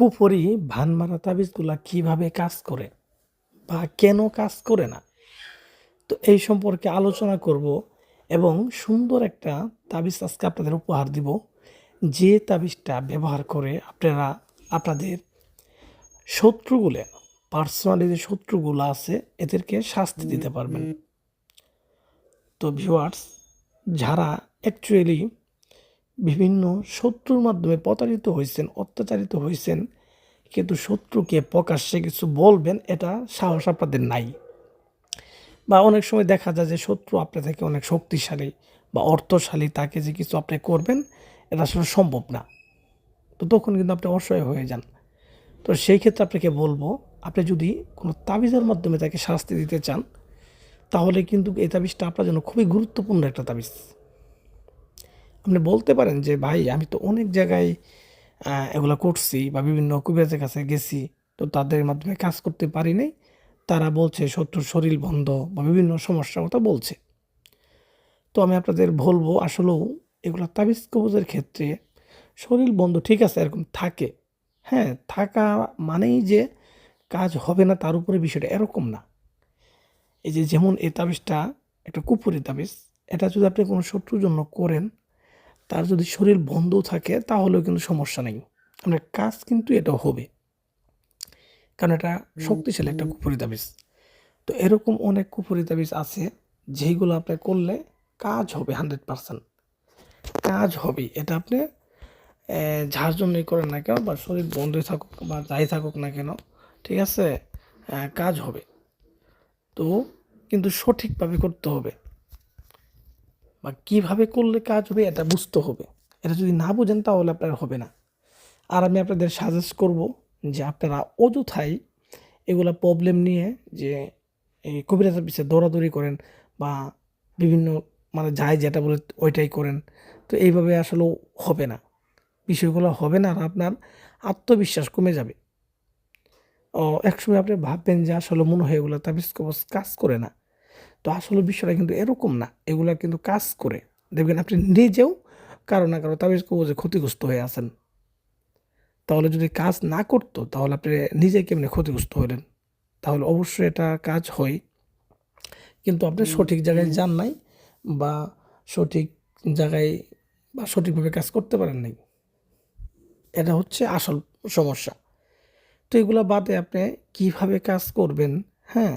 কুফরি ভানমারা তাবিজগুলা কীভাবে কাজ করে বা কেন কাজ করে না? তো এই সম্পর্কে আলোচনা করব এবং সুন্দর একটা তাবিজ আজকে আপনাদের উপহার দিব। যে তাবিজটা ব্যবহার করে আপনারা, আপনাদের শত্রুগুলো, পার্সোনালি যে শত্রুগুলো আছে, এদেরকে শাস্তি দিতে পারবেন। তো ভিউয়ার্স যারা অ্যাকচুয়ালি বিভিন্ন শত্রুর মাধ্যমে প্রতারিত হয়েছেন অত্যাচারিত হয়েছেন কিন্তু শত্রুকে প্রকাশ্যে কিছু বলবেন, এটা সাহস আপনাদের নাই। বা অনেক সময় দেখা যায় যে শত্রু আপনার থেকে অনেক শক্তিশালী বা অর্থশালী, তাকে যে কিছু আপনি করবেন, এটা আসলে সম্ভব না। তো তখন কিন্তু আপনি অসহায় হয়ে যান। তো সেই ক্ষেত্রে আপনাকে বলব, আপনি যদি কোনো তাবিজের মাধ্যমে তাকে শাস্তি দিতে চান, তাহলে কিন্তু এই তাবিজটা আপনার জন্য খুবই গুরুত্বপূর্ণ একটা তাবিজ। আপনি বলতে পারেন যে, ভাই, আমি তো অনেক জায়গায় এগুলা করছি বা বিভিন্ন কবিরাজের কাছে গেছি, তো তাদের মাধ্যমে কাজ করতে পারি নাই। তারা বলছে শত্রুর শরীর বন্ধ বা বিভিন্ন সমস্যার কথা বলছে। তো আমি আপনাদের বলব, আসলেও এগুলো তাবিজ কবজের ক্ষেত্রে শরীর বন্ধ ঠিক আছে, এরকম থাকে। হ্যাঁ থাকা মানেই যে কাজ হবে না, তার উপরে বিষয়টা এরকম না। এই যে, যেমন এই তাবিজটা, একটা কুপুরি তাবিজ, এটা যদি আপনি কোনো শত্রুর জন্য করেন তার যদি শরীর বন্ধ থাকে তাহলেও কিন্তু সমস্যা নেই। আপনার কাজ কিন্তু এটা হবে। কারণ এটা শক্তিশালী একটা কুপুরি তাবিজ। তো এরকম অনেক কুপুরি তাবিজ আছে যেইগুলো আপনি করলে কাজ হবে হান্ড্রেড পারসেন্ট। কাজ হবে। এটা আপনি যার জন্যই করেন না কেন বা শরীর বন্ধ থাকুক বা যাই থাকুক না কেন ঠিক আছে? কাজ হবে। তো কিন্তু সঠিকভাবে করতে হবে। বা কীভাবে করলে কাজ হবে এটা বুঝতে হবে। এটা যদি না বুঝেন তাহলে আপনার হবে না। আর আমি আপনাদের সাজেস্ট করব যে আপনারা অযথাই এগুলা প্রবলেম নিয়ে যে এই কবিরাজের পিছিয়ে দৌড়াদৌড়ি করেন বা বিভিন্ন মানে যায় যেটা বলে ওইটাই করেন। তো এইভাবে আসলে হবে না। বিষয়গুলো হবে না আর আপনার আত্মবিশ্বাস কমে যাবে। ও একসময় আপনি ভাববেন যে আসলে মনে হয় এগুলো তাবিজ কবজ কাজ করে না। তো আসলে বিষয়টা কিন্তু এরকম না। এগুলা কিন্তু কাজ করে। দেখবেন আপনি নিজেও কারও না কারও তাবিজ কবজে ক্ষতিগ্রস্ত হয়ে আছেন। তাহলে যদি কাজ না করতো তাহলে আপনি নিজে কেমনি ক্ষতিগ্রস্ত হলেন? তাহলে অবশ্যই এটা কাজ হয়। কিন্তু আপনি সঠিক জায়গায় যান নাই বা সঠিক জায়গায় বা সঠিকভাবে কাজ করতে পারেন নাই। এটা হচ্ছে আসল সমস্যা। তো এগুলো বাদে আপনি কীভাবে কাজ করবেন হ্যাঁ?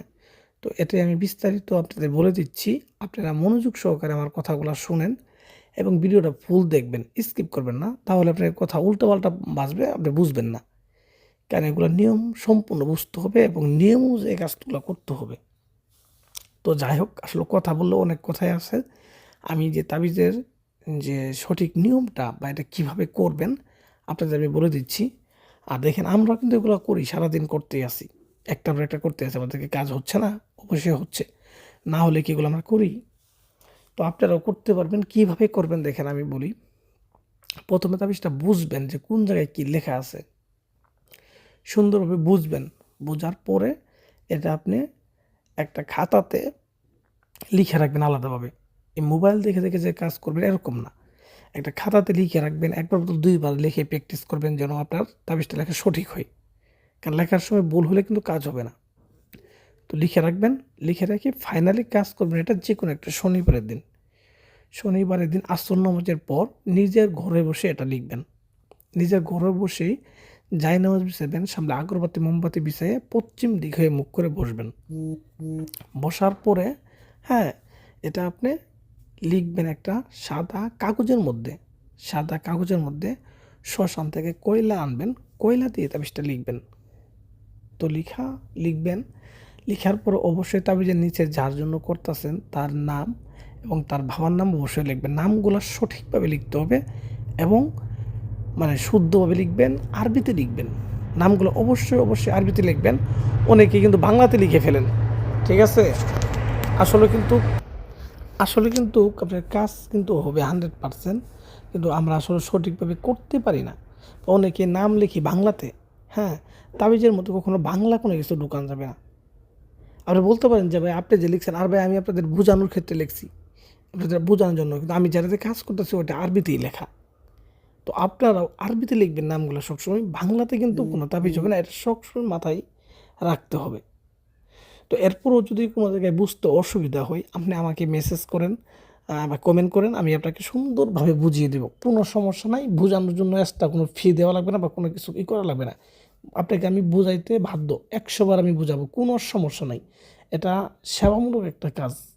তো এটাই আমি বিস্তারিত আপনাদের বলে দিচ্ছি। আপনারা মনোযোগ সহকারে আমার কথাগুলো শুনেন এবং ভিডিওটা ফুল দেখবেন, স্কিপ করবেন না। তাহলে আপনার কথা উল্টোপাল্টা বাঁচবে আপনি বুঝবেন না। কারণ এগুলো নিয়ম সম্পূর্ণ বুঝতে হবে এবং নিয়ম অনুযায়ী কাজগুলো করতে হবে। তো যাই হোক, আসলে কথা বললেও অনেক কথাই আছে। আমি যে তাবিজের যে সঠিক নিয়মটা বা এটা কীভাবে করবেন, আপনাদের আমি বলে দিচ্ছি। আর দেখেন আমরা কিন্তু এগুলো করি, সারাদিন করতেই আসি একটা পর একটা করতে আসি আমাদেরকে কাজ হচ্ছে না? অবশ্যই হচ্ছে। না হলে কি এগুলো আমরা করি? তো আপনারাও করতে পারবেন। কীভাবে করবেন দেখেন আমি বলি। প্রথমে তাবিজটা বুঝবেন যে কোন জায়গায় কী লেখা আছে। সুন্দরভাবে বুঝবেন। বোঝার পরে এটা আপনি একটা খাতাতে লিখে রাখবেন আলাদাভাবে। এই মোবাইল দেখে দেখে যে কাজ করবেন এরকম না। একটা খাতাতে লিখে রাখবেন, একবার দুইবার লিখে প্র্যাকটিস করবেন যেন আপনার তাবিজটা লেখা সঠিক হয়। কারণ লেখার সময় ভুল হলে কিন্তু কাজ হবে না। তো লিখে রাখবেন, লিখে রেখে ফাইনালি কাজ করবেন এটা যে কোনো একটা শনিবারের দিন। শনিবারের দিন আসর নামাজের পর নিজের ঘরে বসে এটা লিখবেন। নিজের ঘরে বসেই যাই নামাজ বিছাবেন সামনে আগরবাতি, মোমবাতি বিছাইয়ে পশ্চিম দিক হয়ে মুখ করে বসবেন। বসার পরে হ্যাঁ এটা আপনি লিখবেন একটা সাদা কাগজের মধ্যে, সাদা কাগজের মধ্যে শ্মশান থেকে কয়লা আনবেন, কয়লা দিয়ে তাবিজটা লিখবেন। তো লিখা, লিখবেন লিখার পর অবশ্যই তাবিজের নিচে যার জন্য করতেছেন তার নাম এবং তার বাবার নাম অবশ্যই লিখবেন। নামগুলো সঠিকভাবে লিখতে হবে এবং মানে শুদ্ধভাবে লিখবেন, আরবিতে লিখবেন। নামগুলো অবশ্যই অবশ্যই আরবিতে লিখবেন। অনেকে কিন্তু বাংলাতে লিখে ফেলেন। ঠিক আছে? আসলে কিন্তু আসলে কিন্তু আপনার কাজ কিন্তু হবে হান্ড্রেড পারসেন্ট, কিন্তু আমরা আসলে সঠিকভাবে করতে পারি না। অনেকে নাম লিখি বাংলাতে হ্যাঁ? তাবিজের মতো কখনো বাংলা কোনো কিছু ঢুকান যাবে না। আপনি বলতে পারেন যে ভাই আপনি যে লিখছেন আর ভাই আমি আপনাদের বোঝানোর ক্ষেত্রে লিখছি। আপনাদের বোঝানোর জন্য কিন্তু আমি যারাতে কাজ করতেছি ওটা আরবিতেই লেখা। তো আপনারাও আরবিতে লিখবেন নামগুলো সবসময়। বাংলাতে কিন্তু কোনো তাবিজ হবে না এটা সবসময় মাথায় রাখতে হবে। তো এরপরও যদি কোনো জায়গায় বুঝতে অসুবিধা হয় আপনি আমাকে মেসেজ করেন বা কমেন্ট করেন আমি আপনাকে সুন্দরভাবে বুঝিয়ে দেবো। কোনো সমস্যা নাই বোঝানোর জন্য এক্সট্রা কোনো ফি দেওয়া লাগবে না বা কোনো কিছু ই করা লাগবে না। আপনাকে আমি বুঝাইতে বাধ্য। একশোবার আমি বুঝাবো কোনো সমস্যা নাই। এটা সেবামূলক একটা কাজ।